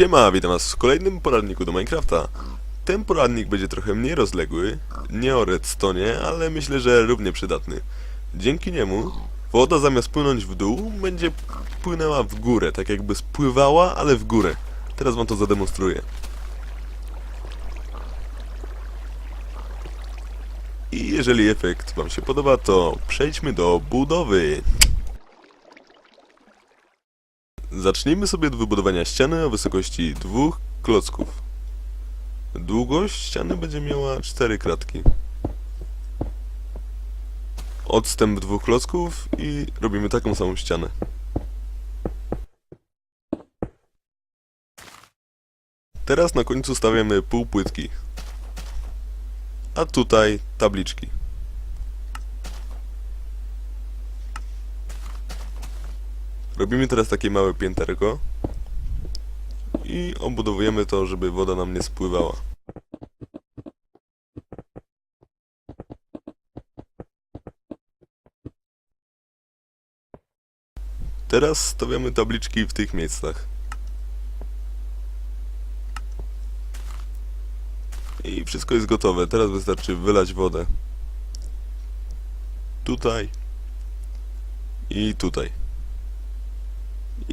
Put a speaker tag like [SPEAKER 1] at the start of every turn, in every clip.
[SPEAKER 1] Siema, witam was w kolejnym poradniku do Minecrafta. Ten poradnik będzie trochę mniej rozległy, nie o redstone, ale myślę, że równie przydatny. Dzięki niemu woda zamiast płynąć w dół, będzie płynęła w górę, tak jakby spływała, ale w górę. Teraz wam to zademonstruję. I jeżeli efekt wam się podoba, to przejdźmy do budowy. Zacznijmy sobie od wybudowania ściany o wysokości dwóch klocków. Długość ściany będzie miała cztery kratki. Odstęp dwóch klocków i robimy taką samą ścianę. Teraz na końcu stawiamy półpłytki. A tutaj tabliczki. Robimy teraz takie małe pięterko i obudowujemy to, żeby woda nam nie spływała. Teraz stawiamy tabliczki w tych miejscach. I wszystko jest gotowe. Teraz wystarczy wylać wodę. Tutaj. I tutaj.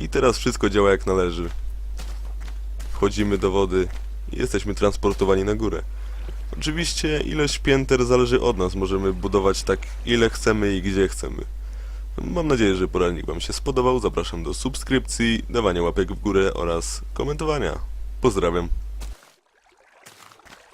[SPEAKER 1] I teraz wszystko działa jak należy. Wchodzimy do wody i jesteśmy transportowani na górę. Oczywiście ilość pięter zależy od nas, możemy budować tak ile chcemy i gdzie chcemy. Mam nadzieję, że poradnik Wam się spodobał. Zapraszam do subskrypcji, dawania łapek w górę oraz komentowania. Pozdrawiam.